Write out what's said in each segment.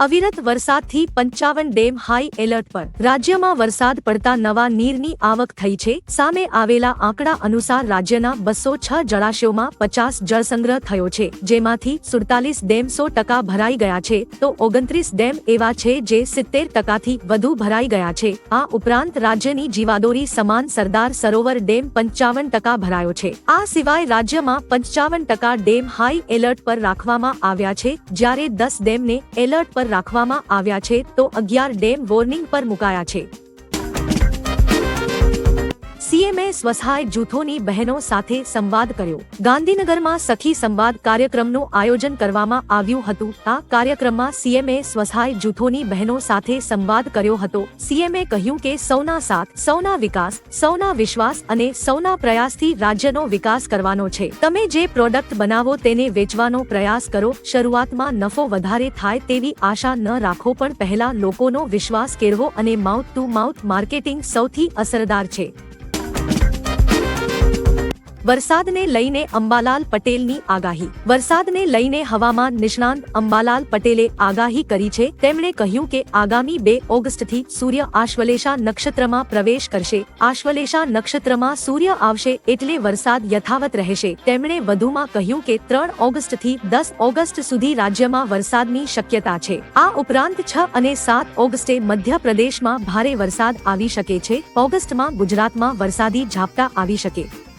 અવિરત વરસાદથી પંચાવન ડેમ હાઈ એલર્ટ પર. રાજ્યમાં વરસાદ પડતા નવા નીરની આવક થઈ છે. સામે આવેલા આંકડા અનુસાર રાજ્યના બસો છ જળાશયોમાં પચાસ જળસંગ્રહ થયો છે. જેમાંથી સુડતાલીસ ડેમ સો ટકા ભરાઈ ગયા છે. તો ઓગણત્રીસ ડેમ એવા છે જે સિત્તેર ટકાથી વધુ ભરાઈ ગયા છે. આ ઉપરાંત રાજ્યની જીવાદોરી સમાન સરદાર સરોવર ડેમ પંચાવન ટકા ભરાયો છે. આ સિવાય રાજ્યમાં પંચાવન ટકા ડેમ હાઈ એલર્ટ પર રાખવામાં આવ્યા છે. જ્યારે દસ ડેમને એલર્ટ પર રાખવામાં આવ્યા છે તો અગિયાર ડેમ વોર્નિંગ પર મુકાયા છે. સીએમએ સ્વસહાય જૂથોની બહેનો સાથે સંવાદ કર્યો. ગાંધીનગરમાં સખી સંવાદ કાર્યક્રમનું આયોજન કરવામાં આવ્યું હતું. આ કાર્યક્રમમાં સીએમએ સ્વસહાય જૂથોની બહેનો સાથે સંવાદ કર્યો હતો. સીએમએ કહ્યું કે સૌના સાથ, સૌના વિકાસ, સૌના વિશ્વાસ અને સૌના પ્રયાસથી રાજ્યનો વિકાસ કરવાનો છે. તમે જે પ્રોડક્ટ બનાવો તેને વેચવાનો પ્રયાસ કરો. શરૂઆતમાં નફો વધારે થાય તેવી આશા ન રાખો, પણ પહેલા લોકોનો વિશ્વાસ કેળવો અને માઉથ ટુ માઉથ માર્કેટિંગ સૌથી અસરદાર છે. વરસાદને લઈને અંબાલાલ પટેલની આગાહી. વરસાદને લઈને હવામાન નિષ્ણાંત અંબાલાલ પટેલે આગાહી કરી છે. તેમણે કહ્યું કે આગામી બે ઓગસ્ટથી સૂર્ય આશ્વલેશા નક્ષત્રમાં પ્રવેશ કરશે. આશ્વલેશા નક્ષત્રમાં સૂર્ય આવશે એટલે વરસાદ યથાવત રહેશે. તેમણે વધુમાં કહ્યું કે ત્રણ ઓગસ્ટથી દસ ઓગસ્ટ સુધી રાજ્યમાં વરસાદની શક્યતા છે. આ ઉપરાંત છ અને સાત ઓગસ્ટે મધ્યપ્રદેશમાં ભારે વરસાદ આવી શકે છે. ઓગસ્ટમાં ગુજરાતમાં વરસાદી ઝાપટા આવી શકે.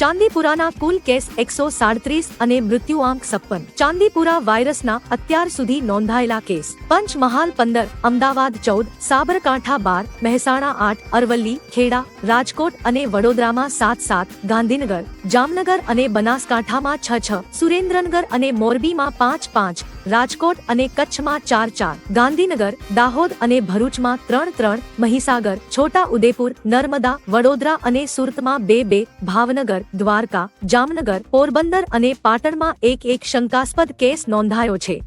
ચાંદીપુરાના કુલ કેસ એકસો સાડત્રીસ અને મૃત્યુઆંક છપ્પન. ચાંદીપુરા વાયરસના અત્યાર સુધી નોંધાયેલા કેસ. પંચમહાલ પંદર, અમદાવાદ ચૌદ, સાબરકાંઠા બાર, મહેસાણા આઠ, અરવલ્લી, ખેડા, રાજકોટ અને વડોદરામાં સાત સાત, ગાંધીનગર, જામનગર અને બનાસકાંઠામાં છ છ, સુરેન્દ્રનગર અને મોરબીમાં પાંચ પાંચ રાજકોટ અને કચ્છમાં ચાર ચાર, ગાંધીનગર, દાહોદ અને ભરૂચમાં ત્રણ ત્રણ, મહીસાગર, છોટા ઉદેપુર, નર્મદા, વડોદરા અને સુરતમાં બે બે, ભાવનગર, દ્વારકા, જામનગર, પોરબંદર અને પાટણમાં એક એક શંકાસ્પદ કેસ નોંધાયો છે.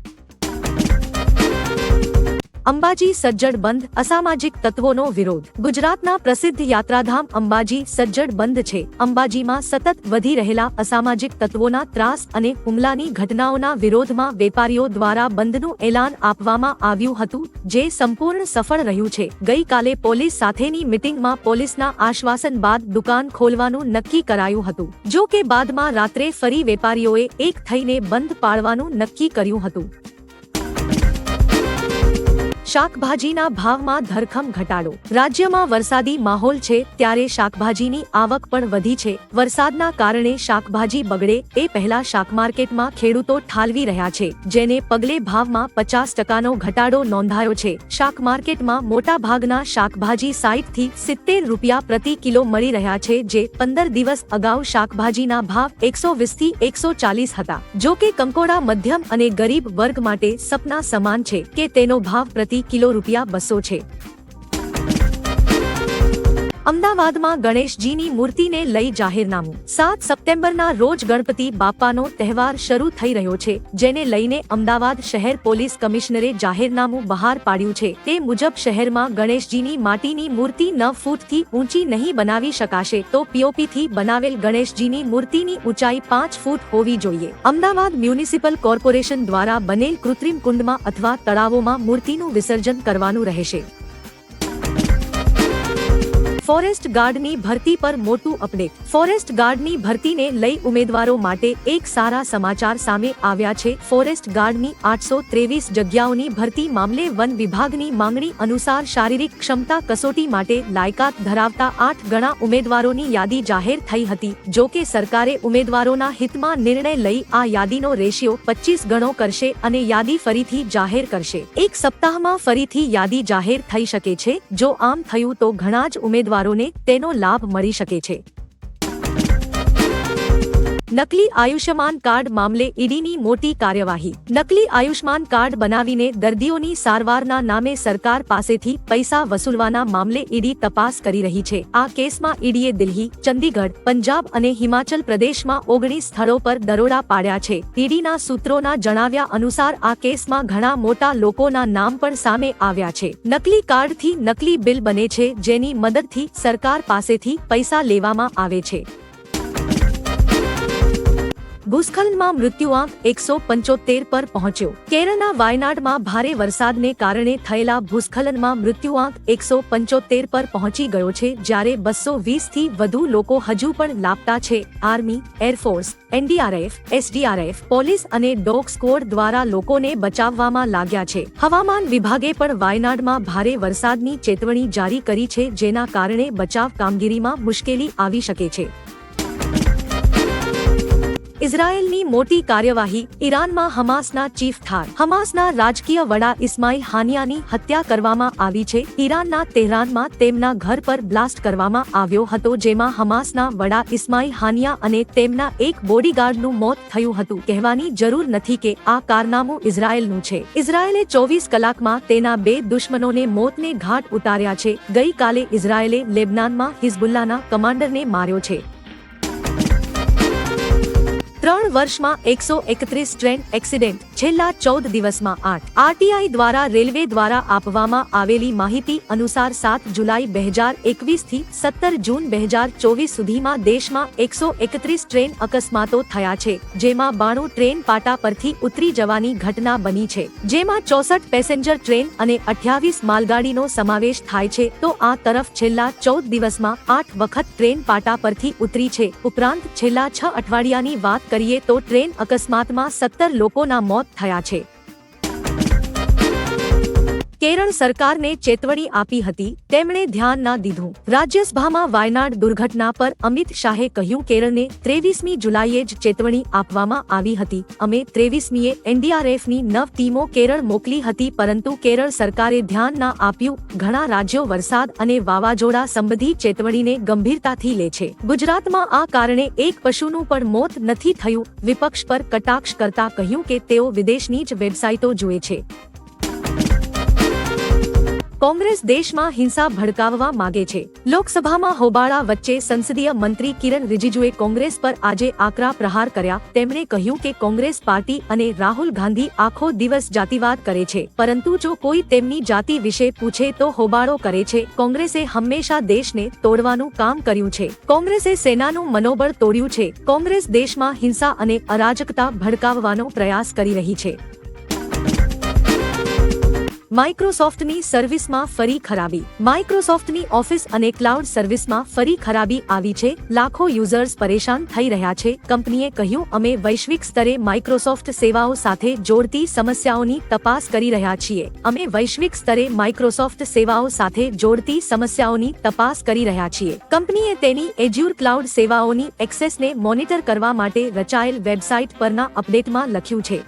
અંબાજી સજ્જડ બંધ અસામાજિક તત્વોનો વિરોધ. ગુજરાતના પ્રસિદ્ધ યાત્રાધામ અંબાજી સજ્જડ બંધ છે. અંબાજીમાં સતત વધી રહેલા અસામાજિક તત્વોના ત્રાસ અને હુમલાની ઘટનાઓના વિરોધમાં વેપારીઓ દ્વારા બંધનું એલાન આપવામાં આવ્યું હતું, જે સંપૂર્ણ સફળ રહ્યું છે. ગઈકાલે પોલીસ સાથેની મિટિંગમાં પોલીસના આશ્વાસન બાદ દુકાન ખોલવાનું નક્કી કરાયું હતું. જો કે બાદમાં રાત્રે ફરી વેપારીઓએ એક થઈને બંધ પાળવાનું નક્કી કર્યું હતું. શાકભાજીના ભાવમાં ધરખમ ઘટાડો. રાજ્યમાં વરસાદી માહોલ છે, ત્યારે શાકભાજીની આવક પણ વધી છે. વરસાદના કારણે શાકભાજી બગડે, એ પહેલા શાકમાર્કેટમાં ખેડૂતો ઠાલવી રહ્યા છે, જેને પગલે ભાવમાં પચાસ ટકાનો ઘટાડો નોંધાયો છે. શાકમાર્કેટમાં મોટા ભાગના શાકભાજી સાઈઠથી સિત્તેર રૂપિયા પ્રતિ કિલો મળી રહ્યા છે, જે પંદર દિવસ અગાઉ શાકભાજીના ભાવ એકસો વીસથી એકસો ચાલીસ હતા. જો કે કંકોડા મધ્યમ અને ગરીબ વર્ગ માટે સપના સમાન છે કે તેનો ભાવ પ્રતિ કિલો રૂપિયા બસો છે. અમદાવાદમાં ગણેશજીની મૂર્તિને લઈ જાહેરનામું. સાત સપ્ટેમ્બરના રોજ ગણપતિ બાપાનો તહેવાર શરૂ થઈ રહ્યો છે, જેને લઈને અમદાવાદ શહેર પોલીસ કમિશનરે જાહેરનામું બહાર પાડ્યું છે. તે મુજબ શહેરમાં ગણેશજીની માટીની મૂર્તિ નવ ફૂટથી ઊંચી નહીં બનાવી શકાશે, તો પીઓપીથી બનાવેલ ગણેશજીની મૂર્તિની ઊંચાઈ પાંચ ફૂટ હોવી જોઈએ. અમદાવાદ મ્યુનિસિપલ કોર્પોરેશન દ્વારા બનેલ કૃત્રિમ કુંડમાં અથવા તળાવોમાં મૂર્તિનું વિસર્જન કરવાનું રહેશે. ફોરેસ્ટ ગાર્ડની ભરતી પર મોટું અપડેટ. ફોરેસ્ટ ગાર્ડની ભરતીને લઈ ઉમેદવારો માટે એક સારા સમાચાર સામે આવ્યા છે. ફોરેસ્ટ ગાર્ડની આઠસો ત્રેવીસ જગ્યાઓની ભરતી મામલે વન વિભાગની માંગણી અનુસાર શારીરિક ક્ષમતા કસોટી માટે લાયકાત ધરાવતા આઠ ગણા ઉમેદવારોની યાદી જાહેર થઈ હતી. જો કે સરકારે ઉમેદવારોના હિતમાં નિર્ણય લઈ આ યાદીનો રેશિયો પચીસ ગણો કરશે અને યાદી ફરીથી જાહેર કરશે. એક સપ્તાહમાં ફરીથી યાદી જાહેર થઈ શકે છે. જો આમ થયું તો ઘણા જ ઉમેદવારોને તેનો લાભ મળી શકે છે. નકલી આયુષ્યમાન કાર્ડ મામલે ઈડીની મોટી કાર્યવાહી. નકલી આયુષ્યમાન કાર્ડ બનાવીને દર્દીઓની સારવારના નામે સરકાર પાસેથી પૈસા વસૂલવાના મામલે ઈડી તપાસ કરી રહી છે. આ કેસમાં ઈડીએ દિલ્હી, ચંદીગઢ, પંજાબ અને હિમાચલ પ્રદેશમાં ઓગણીસ સ્થળો પર દરોડા પાડ્યા છે. ઈડીના સૂત્રોના જણાવ્યા અનુસાર આ કેસમાં ઘણા મોટા લોકોના નામ પણ સામે આવ્યા છે. નકલી કાર્ડથી નકલી બિલ બને છે, જેની મદદથી સરકાર પાસેથી પૈસા લેવામાં આવે છે. ભૂસ્ખલનમાં મૃત્યુઆંક એકસો પંચોતેર પર પહોંચ્યો. કેરળના વાયનાડમાં ભારે વરસાદને કારણે થયેલા ભૂસ્ખલનમાં મૃત્યુઆંક એકસો પંચોતેર પર પહોંચી ગયો છે, જ્યારે બસો વીસથી વધુ લોકો હજુ પણ લાપતા છે. Army, air force, NDRF, SDRF, police અને ડોગ સ્કોડ દ્વારા લોકોને બચાવવામાં લાગ્યા છે. હવામાન વિભાગે પણ વાયનાડમાં ભારે વરસાદની ચેતવણી જારી કરી છે, જેના કારણે બચાવ કામગીરીમાં મુશ્કેલી આવી શકે છે. ઇઝરાયેલની મોટી કાર્યવાહી ઈરાનમાં હમાસના ચીફ થાર. હમાસના રાજકીય વડા ઇસ્માઇલ હાનિયાની હત્યા કરવામાં આવી છે. ઈરાનના તેહરાનમાં તેમના ઘર પર બ્લાસ્ટ કરવામાં આવ્યો હતો, જેમાં હમાસના વડા ઇસ્માઇલ હાનિયા અને તેમના એક બોડીગાર્ડનું મોત થયું હતું. કહેવાની જરૂર નથી કે આ કારનામું ઇઝરાયેલનું છે. ઇઝરાયેલે ચોવીસ કલાકમાં તેના બે દુશ્મનોને મોતને ઘાટ ઉતાર્યા છે. ગઈકાલે ઇઝરાયેલે લેબનાનમાં હિઝબુલ્લાના કમાન્ડરને માર્યો છે. ત્રણ વર્ષમાં એકસો એકત્રીસ ટ્રેન એક્સિડેન્ટ, છેલ્લા ચૌદ દિવસમાં આઠ. આરટીઆઈ દ્વારા રેલવે દ્વારા આપવામાં આવેલી માહિતી અનુસાર સાત જુલાઈ બે હજાર એકવીસથી સત્તર જૂન બે હજાર ચોવીસ સુધીમાં દેશમાં એકસો એકત્રીસ ટ્રેન અકસ્માતો થયા છે, જેમાં બાણું ટ્રેન પાટા પરથી ઉતરી જવાની ઘટના બની છે. જેમાં ચોસઠ પેસેન્જર ટ્રેન અને અઠ્યાવીસ માલગાડીનો સમાવેશ થાય છે, તો આ તરફ છેલ્લા ચૌદ દિવસમાં આઠ વખત ટ્રેન પાટા પરથી ઉતરી છે. ઉપરાંત છેલ્લા છ અઠવાડિયાની વાત કરીએ તો ટ્રેન અકસ્માતમાં સત્તર લોકોના મોત થયા છે. કેરળ સરકારને ચેતવણી આપી હતી. તેમણે ધ્યાન ના દીધું. રાજ્યસભામાં વાયનાડ દુર્ઘટના પર અમિત શાહે કહ્યું કેરળને ત્રેવીસમી જુલાઈએ જ ચેતવણી આપવામાં આવી હતી. અમે ત્રેવીસમીએ એનડીઆરએફની નવ ટીમો કેરળ મોકલી હતી પરંતુ કેરળ સરકારે ધ્યાન ના આપ્યું. ઘણા રાજ્યો વરસાદ અને વાવાઝોડા સંબંધી ચેતવણીને ગંભીરતાથી લે છે. ગુજરાતમાં આ કારણે એક પશુનું પણ મોત નથી થયું. વિપક્ષ પર કટાક્ષ કરતા કહ્યું કે તેઓ વિદેશની જ વેબસાઇટો જુએ છે. કોંગ્રેસ દેશમાં હિંસા ભડકાવવા માગે છે. લોકસભામાં હોબાળા વચ્ચે સંસદીય મંત્રી કિરણ રિજિજુએ કોંગ્રેસ પર આજે આકરા પ્રહાર કર્યા. તેમણે કહ્યું કે કોંગ્રેસ પાર્ટી અને રાહુલ ગાંધી આખો દિવસ જાતિવાદ કરે છે. પરંતુ જો કોઈ તેમની જાતિ વિશે પૂછે તો હોબાળો કરે છે. કોંગ્રેસે હંમેશા દેશને તોડવાનું કામ કર્યું છે. કોંગ્રેસે સેનાનું મનોબળ તોડ્યું છે. કોંગ્રેસ દેશમાં હિંસા અને અરાજકતા ભડકાવવાનો પ્રયાસ કરી રહી છે. માઇક્રોસોફ્ટની સર્વિસમાં ફરી ખરાબી. માઇક્રોસોફ્ટની ઓફિસ અને ક્લાઉડ સર્વિસમાં ફરી ખરાબી આવી છે. લાખો યુઝર્સ પરેશાન થઈ રહ્યા છે. કંપનીએ કહ્યું, અમે વૈશ્વિક સ્તરે માઇક્રોસોફ્ટ સેવાઓ સાથે જોડતી સમસ્યાઓની તપાસ કરી રહ્યા છીએ. અમે વૈશ્વિક સ્તરે માઇક્રોસોફ્ટ સેવાઓ સાથે જોડતી સમસ્યાઓની તપાસ કરી રહ્યા છીએ. કંપનીએ તેની એજ્યુર ક્લાઉડ સેવાઓની એક્સેસને મોનિટર કરવા માટે રચાયેલ વેબસાઇટ પરના અપડેટમાં લખ્યું છે.